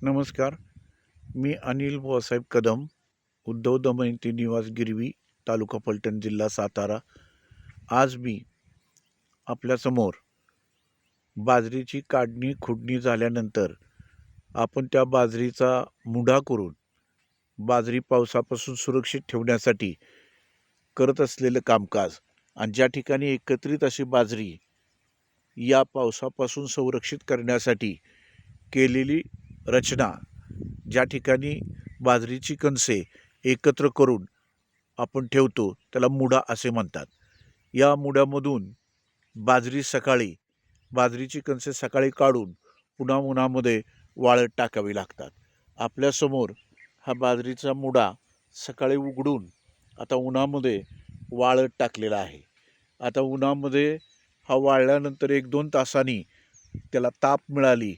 नमस्कार. मी अनिल बुवासाहेब कदम उद्धव दमयंती निवास गिरवी तालुका पलटण जिल्हा सातारा. आज मी आपल्यासमोर बाजरीची काढणी खुडणी झाल्यानंतर आपण त्या बाजरीचा मुढा करून बाजरी पावसापासून सुरक्षित ठेवण्यासाठी करत असलेलं कामकाज आणि ज्या ठिकाणी एकत्रित अशी बाजरी या पावसापासून संरक्षित करण्यासाठी केलेली रचना. ज्या ठिकाणी बाजरीची कणसे एकत्र करून आपण ठेवतो त्याला मुडा असे म्हणतात. या मुड्यामधून बाजरी सकाळी बाजरीची कणसे सकाळी काढून पुन्हा उन्हामध्ये वाळत टाकावी लागतात. आपल्यासमोर हा बाजरीचा मुडा सकाळी उघडून आता उन्हामध्ये वाळत टाकलेला आहे. आता उन्हामध्ये हा वाळल्यानंतर एक दोन तासांनी त्याला ताप मिळाली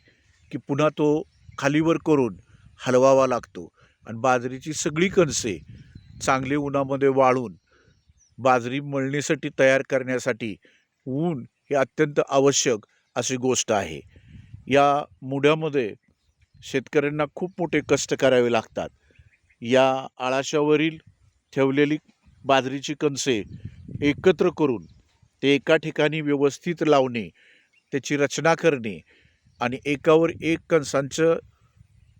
की पुन्हा तो खालीवर करून हलवावा लागतो. आणि बाजरीची सगळी कणसे चांगली उन्हामध्ये वाळून बाजरी मळणीसाठी तयार करण्यासाठी ऊन हे अत्यंत आवश्यक अशी गोष्ट आहे. या मुड्यामध्ये शेतकऱ्यांना खूप मोठे कष्ट करावे लागतात. या आळाशावरील ठेवलेली बाजरीची कणसे एकत्र करून ते एका ठिकाणी व्यवस्थित लावणे त्याची रचना करणे आणि एकावर एक कणसांचं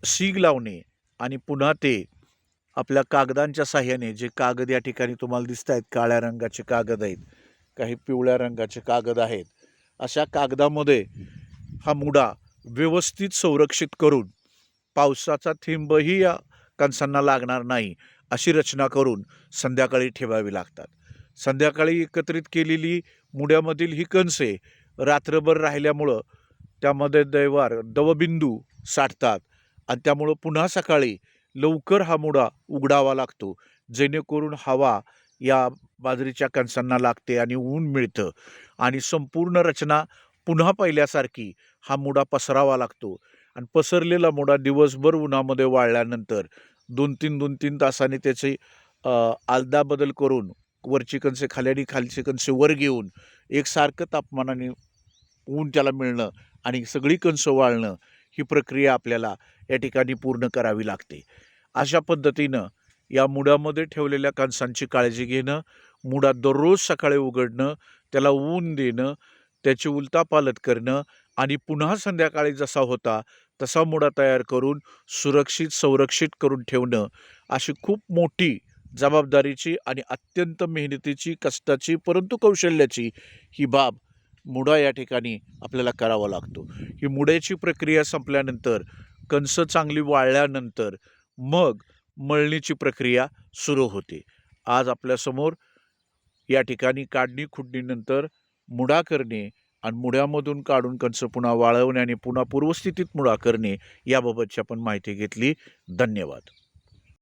सीग लावणे आणि पुन्हा ते आपल्या कागदांच्या साह्याने जे कागद या ठिकाणी तुम्हाला दिसत आहेत काळ्या रंगाचे कागद आहेत काही पिवळ्या रंगाचे कागद आहेत अशा कागदामध्ये हा मुडा व्यवस्थित संरक्षित करून पावसाचा थेंबही या कणसांना लागणार नाही अशी रचना करून संध्याकाळी ठेवावी लागतात. संध्याकाळी एकत्रित केलेली मुड्यामधील ही कणसे रात्रभर राहिल्यामुळं त्यामध्ये दैवार दवबिंदू साठतात. आणि त्यामुळं पुन्हा सकाळी लवकर हा मुडा उघडावा लागतो. जेणेकरून हवा या बाजरीच्या कणसांना लागते आणि ऊन मिळतं. आणि संपूर्ण रचना पुन्हा पहिल्यासारखी हा मुडा पसरावा लागतो. आणि पसरलेला मुडा दिवसभर उन्हामध्ये वाळल्यानंतर दोन तीन दोन तीन तासाने त्याचे आलदा बदल करून वरची कणसे खाली खालचे कणसे वर घेऊन एकसारखं तापमानाने ऊन त्याला मिळणं आणि सगळी कणसं वाळणं ही प्रक्रिया आपल्याला या ठिकाणी पूर्ण करावी लागते. अशा पद्धतीनं या मुडामध्ये ठेवलेल्या कांसांची काळजी घेणं मुडा दररोज सकाळी उघडणं त्याला ऊन देणं त्याची उलतापालत करणं आणि पुन्हा संध्याकाळी जसा होता तसा मुडा तयार करून सुरक्षित संरक्षित करून ठेवणं अशी खूप मोठी जबाबदारीची आणि अत्यंत मेहनतीची कष्टाची परंतु कौशल्याची ही बाब मुडा या ठिकाणी आपल्याला करावा लागतो. ही मुड्याची प्रक्रिया संपल्यानंतर कणसं चांगली वाळल्यानंतर मग मळणीची प्रक्रिया सुरू होते. आज आपल्यासमोर या ठिकाणी काढणी खुडणीनंतर मुडा करणे आणि मुड्यामधून काढून कणसं पुन्हा वाळवणे आणि पुन्हा पूर्वस्थितीत मुडा करणे याबाबतची आपण माहिती घेतली. धन्यवाद.